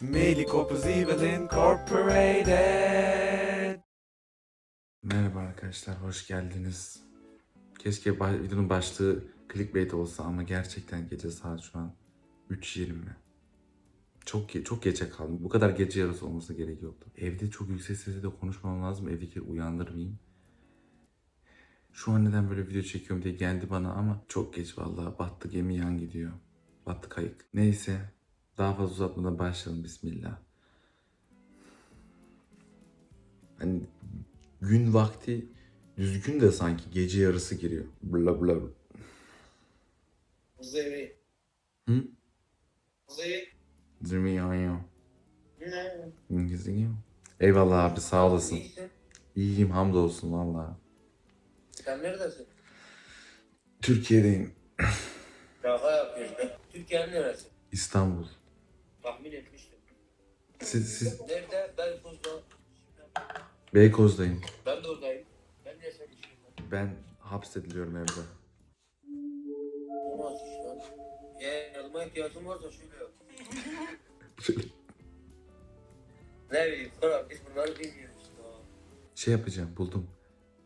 Melikopuz Evil Incorporated. Merhaba arkadaşlar, hoş geldiniz. Keşke videonun başlığı clickbait olsa ama gerçekten gece saat şu an 3.20. Çok çok geçe kaldım. Bu kadar gece yarısı olması gerekiyordu. Evde çok yüksek sesle de konuşmam lazım. Evdekileri uyandırmayayım. Şu an neden böyle video çekiyorum diye geldi bana ama çok geç vallahi. Battı gemi yan gidiyor. Battı kayık. Neyse. Daha fazla uzatmadan başlayalım bismillah. Hani gün vakti düzgün de sanki gece yarısı giriyor. Bla bla. Zeri. Hı? Zeri. Zırmıyor. Ne? İngilizce Eyvallah abi sağ olasın. İyiyim hamdolsun valla. Sen neredesin? Türkiye'deyim. Şaka yapıyorsun. Türkiye'nin neresi? İstanbul. Tahmin etmiştim. Siz, siz Nerede? Beykoz'da. Beykoz'dayım. Ben de oradayım. Ben de yaşamışım. Ben hapsediliyorum evde. Olmaz iş lan. Eğer yanıma ihtiyacın varsa şöyle yap. Ne bileyim sonra biz bunları bilmiyoruz. Şey yapacağım buldum.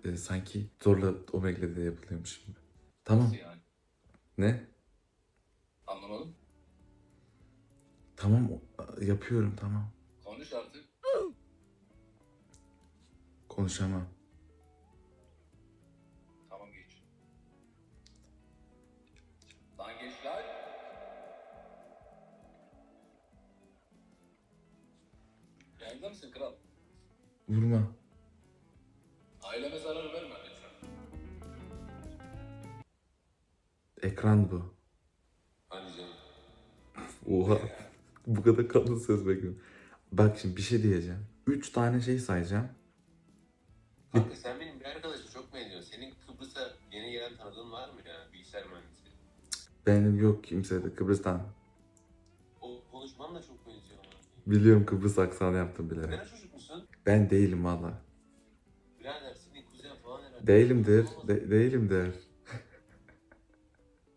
Ee, sanki zorla Omegle'de yapılıyormuş gibi. Tamam. Nasıl yani? Ne? Anlamadım. Tamam yapıyorum tamam. Konuş artık. Konuşamam. Tamam geç. Lan geç lan. Yayında mısın kral? Vurma. Aileme zarar verme lütfen. Ekran bu. Hadi canım. Oha. Bu kadar kalın söz bekliyorum. Bak şimdi bir şey diyeceğim. Üç tane şey sayacağım. Kanka sen benim bir arkadaşa çok benziyorsun. Senin Kıbrıs'a yeni gelen tanıdığın var mı ya? Bilgisayar mühendisi. Benim yok kimse de Kıbrıs'tan. O konuşman da çok benziyor ona. Biliyorum Kıbrıs aksanı yaptım bilerek. Sen çocuk musun? Ben değilim valla. Birader senin kuzen falan herhalde. Değilimdir. De- değilimdir.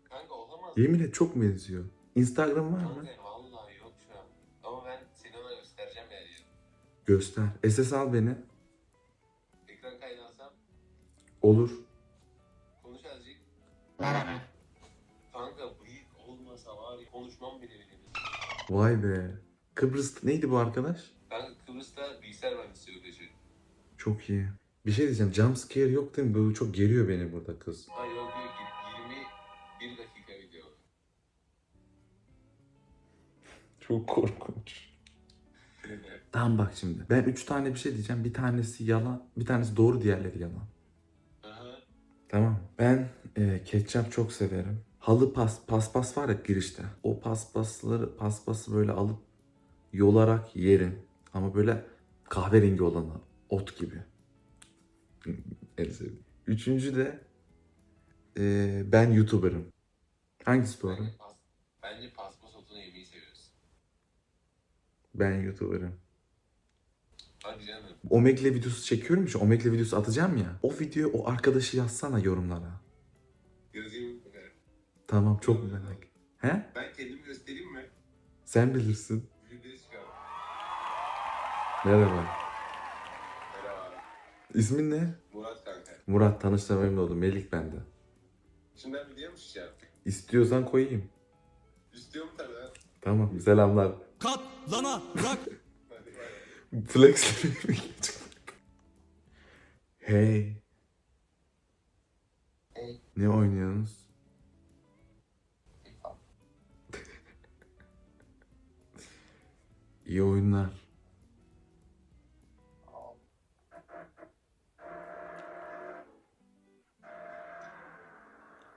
Kanka olamaz. Yemin et çok benziyor. Instagram var mı? Kanka Göster. SS al beni. Ekran kaydı alsam Olur. konuş azıcık. Kanka bıyık olmasa var ya konuşmam bile bile. Vay be. Kıbrıs neydi bu arkadaş? Kanka Kıbrıs'ta bilgisayar mühendisi yok yaşıyor. Çok iyi. Bir şey diyeceğim. Jump scare yok değil mi? Bu çok geriyor beni burada kız. Ha yok yok 21 dakika video. Çok korkunç. Tamam bak şimdi. Ben üç tane bir şey diyeceğim. Bir tanesi yalan, bir tanesi doğru, diğerleri yalan. Aha. Tamam. Ben e, ketçap çok severim. Halı pas, paspas var ya girişte. O paspasları, paspası böyle alıp yolarak yerim. Ama böyle kahverengi olanı. Ot gibi. en sevdiğim. Üçüncü de e, ben YouTuber'ım. Hangisi doğru? Bence, pas, bence paspas otunu yemeyi seviyoruz. Ben YouTuber'ım. Hadi canım. Omegle videosu çekiyorum ya. Omegle videosu atacağım ya. O videoyu o arkadaşı yazsana yorumlara. Yazayım. Tamam çok merak. He? Ben kendimi göstereyim mi? Sen bilirsin. Merhaba. Merhaba. İsmin ne? Murat kanka. Murat tanıştığıma memnun oldum. Melik bende. Şimdiden video mu çekeceğim? İstiyorsan koyayım. İstiyor mu tabii? Tamam selamlar. Katlana bırak. Hadi bay. Flex Hey. Hey. Ne oynuyorsunuz? İyi oyunlar.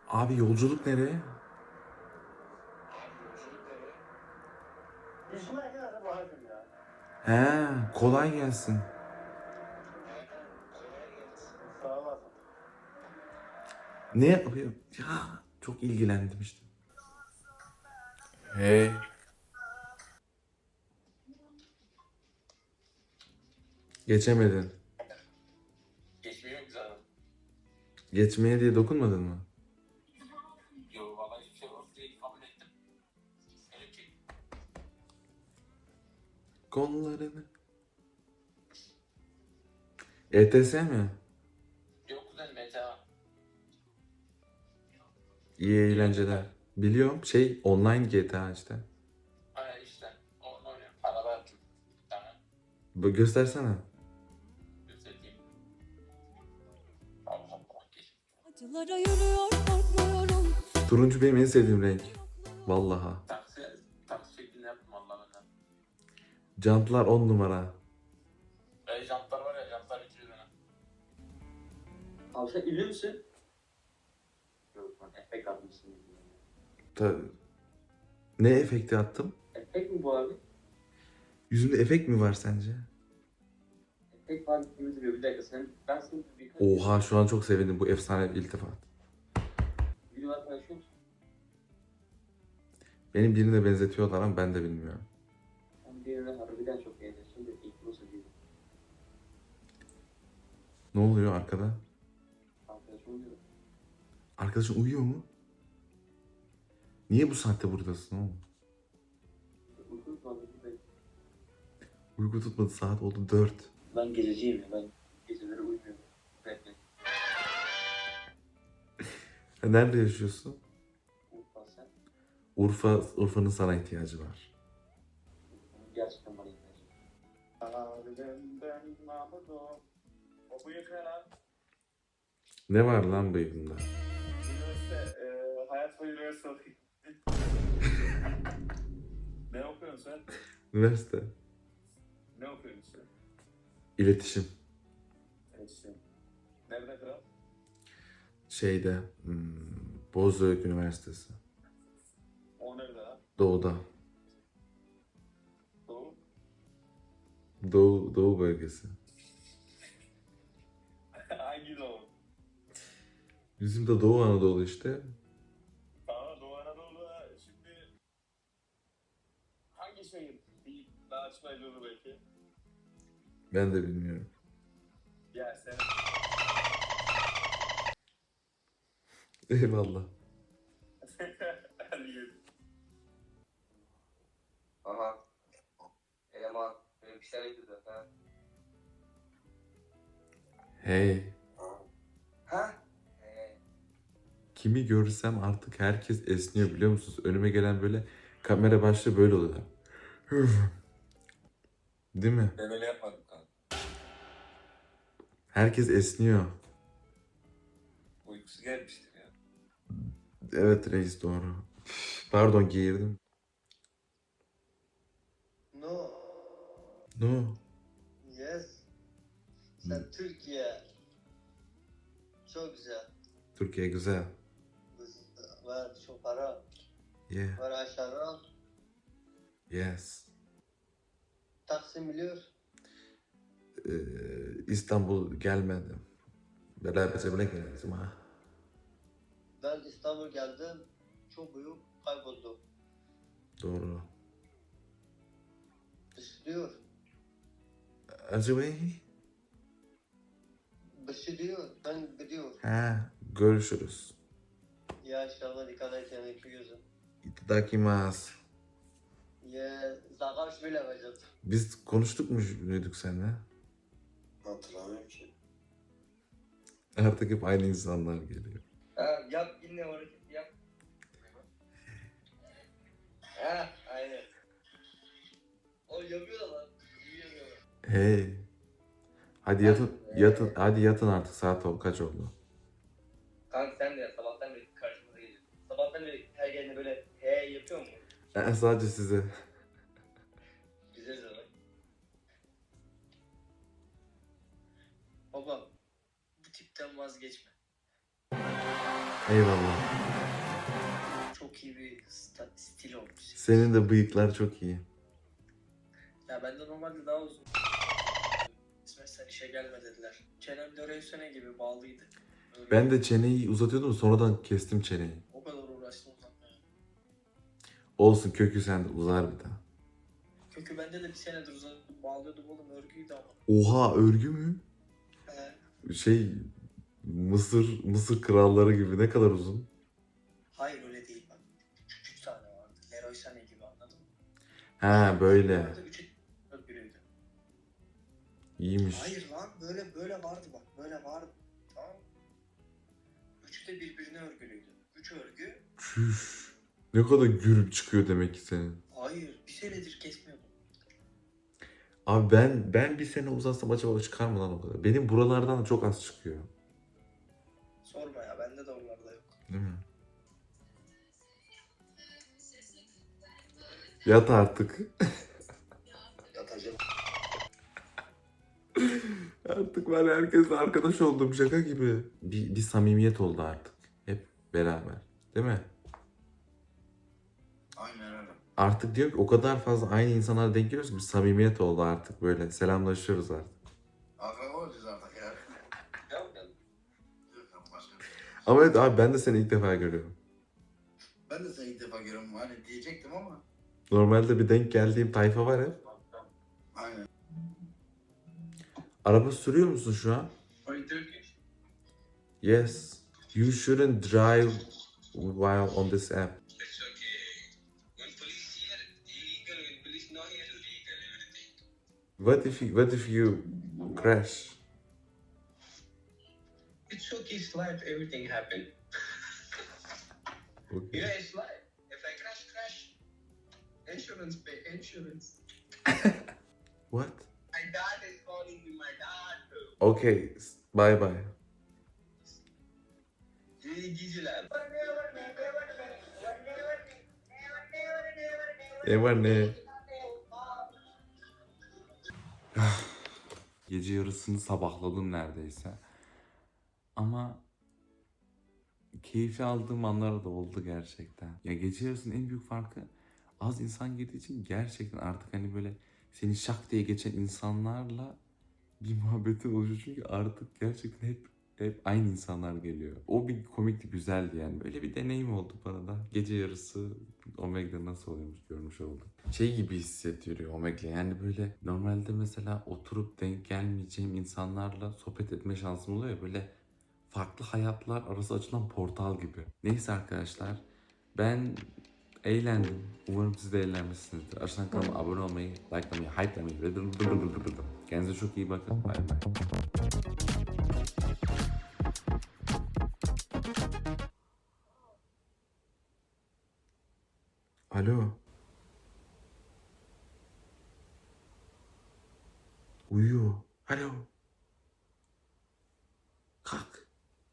Abi yolculuk nereye? He, kolay gelsin. Ne yapıyor? Ya çok ilgilendim işte. Hey. Geçemedin. Geçmiyor canım? Geçmeye diye dokunmadın mı? Kollarını. ETS mi? Yok kuzen meta. İyi eğlenceler. Biliyorum şey online GTA işte. Aynen işte. Onu oynuyorum. Araba yaptım. Tamam. Bu- Göstersene. Göstereyim. Allah Allah. Geç. Acılara yürüyor korkmuyorum. Turuncu benim en sevdiğim renk. Vallaha. Jantlar 10 numara. Böyle jantlar var ya jantlar bitiriyor beni. Abi sen ünlü müsün? Yok lan efekt atmışsın. Ta- Ne efekti attım? Efekt mi bu abi? Yüzümde efekt mi var sence? Efekt var gibi duruyor. Bir dakika sen ben sana birkaç Oha şu an çok sevindim bu efsane bir iltifat. videolar paylaşıyor musun? Benim birine benzetiyorlar ama ben de bilmiyorum. Harbiden çok beğeniyorsun da ilk nasıl Ne oluyor arkada? arkadaşım diyor. Arkadaşın uyuyor mu? Niye bu saatte buradasın oğlum? Uyku tutmadı. Uyku tutmadı saat oldu 4. Ben gececiyim ya ben geceleri uyumuyorum. Nerede yaşıyorsun? Urfa sen. Urfa, Urfa'nın sana ihtiyacı var. O bıyık ne lan? Ne var lan bıyığında? Üniversite, e, hayat boyu üniversite okuyayım. ne okuyorsun sen? Üniversite. Ne okuyorsun sen? İletişim. Evet işte. Nerede kral? Şeyde, hmm, Bozüyük Üniversitesi. O nerede lan? Doğuda. Doğu, Doğu bölgesi. Hangi doğu? Bizim de Doğu Anadolu işte. Tamam Doğu Anadolu'da şimdi hangi şehir? Bir daha açmayıcı olur belki. Ben de bilmiyorum. Ya sen Eyvallah. Hey. Ha? Kimi görürsem artık herkes esniyor biliyor musunuz? Önüme gelen böyle kamera başlığı böyle oluyor. Değil mi? Ben öyle yapmadım kanka. Herkes esniyor. Uykusu gelmiştir ya. Evet reis doğru. Pardon geğirdim. No, No. Sen Türkiye. Çok güzel. Türkiye güzel. Var çok para. Yeah. Var aşağıda. Yes. Taksim biliyor. Ee, İstanbul gelmedim. Beraber bile geldim ha. Ben İstanbul geldim. Çok büyük kayboldum. Doğru. Bışlıyor. Acı Bey. Bışlıyor. Ben gidiyor. Ha, görüşürüz. Ya inşallah dikkat et yani iki gözüm. İtadakimasu. Ya zakaş bile yapacağım. Biz konuştuk mu muyduk seninle? Hatırlamıyorum ki. Artık hep aynı insanlar geliyor. Ha yap yine o hareketi yap. Ha aynen. O yapıyor da lan. İyi yapıyor. Hey. Hadi yatın, yatın, hadi yatın artık saat ol, kaç oldu? Kanka sen de ya sabahtan beri karşımıza geliyorsun. Sabahtan beri her geldiğinde böyle he yapıyor mu? Ben sadece size. Güzel zaman. Baba bu tipten vazgeçme. Eyvallah. Çok iyi bir sta- stil olmuş. Senin de bıyıklar çok iyi. Ya bende normalde daha uzun. İsmet sen işe gelme dediler. Çenem Lorenzo gibi bağlıydı. Öyle Ben de çeneyi uzatıyordum sonradan kestim çeneyi. o kadar uğraştım uzatmaya. Olsun kökü sende uzar bir daha. Kökü bende de bir senedir uzatıp bağlıyordum oğlum örgüydü ama. Oha örgü mü? He. Şey Mısır Mısır kralları gibi ne kadar uzun. Hayır öyle değil bak. Tane vardı. Leroy Sané gibi anladın mı? Ha böyle. Vardı, üçü- İyiymiş. Hayır lan böyle böyle vardı bak böyle vardı. Tamam. Üçü de birbirine örgülüydü. Üç örgü. Çüş. Ne kadar gürül çıkıyor demek ki senin. Hayır bir senedir kesmiyordum. Abi ben ben bir sene uzatsam acaba çıkar mı lan o kadar? Benim buralardan da çok az çıkıyor. Sorma ya bende de onlarda yok. Değil mi? Yat artık. Artık ben herkesle arkadaş oldum şaka gibi. Bir, bir samimiyet oldu artık. Hep beraber. Değil mi? Aynen öyle. Artık diyor ki o kadar fazla aynı insanlara denk geliyoruz ki bir samimiyet oldu artık böyle. Selamlaşıyoruz artık. Akraba olacağız artık ya. Şey. Ama evet abi ben de seni ilk defa görüyorum. Ben de seni ilk defa görüyorum. Hani diyecektim ama. Normalde bir denk geldiğim tayfa var hep. Aynen. Araba sürüyor musun şu an? Are you Turkish? Yes. You shouldn't drive while on this app. It's okay. When police here, illegal. When police not here, legal. Everything. What if you, what if you crash? It's okay. It's life. Everything happened. Okay. Yeah, it's life. If I crash, crash. Insurance pay. Insurance. What? My dad is calling me. My dad. Okay. Bye bye. İyi geceler. Ne var ne? Gece yarısını sabahladım neredeyse. Ama keyfi aldığım anlar da oldu gerçekten. Ya gece yarısının en büyük farkı az insan girdiği için gerçekten artık hani böyle seni şak diye geçen insanlarla bir muhabbetin oluşuyor. Çünkü artık gerçekten hep hep aynı insanlar geliyor. O bir komikti, güzeldi yani. Böyle bir deneyim oldu bana da. Gece yarısı Omega'da nasıl oluyormuş görmüş oldum. Şey gibi hissettiriyor Omega. Yani böyle normalde mesela oturup denk gelmeyeceğim insanlarla sohbet etme şansım oluyor ya böyle farklı hayatlar arası açılan portal gibi. Neyse arkadaşlar ben eğlendim. Umarım siz de eğlenmişsinizdir. Aşağıdan kanalıma abone olmayı, likelamayı, hype'lamayı. Kendinize çok iyi bakın. Bay bay. Alo. Uyuyor. Alo. Kalk.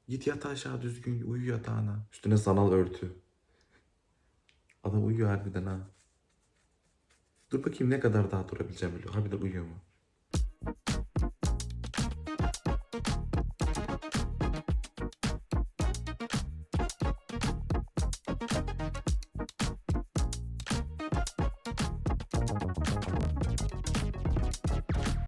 Git yat aşağı düzgün. Uyu yatağına. Üstüne sanal örtü. Adam uyuyor harbiden ha. Dur bakayım ne kadar daha durabileceğim biliyor. Harbiden uyuyor mu?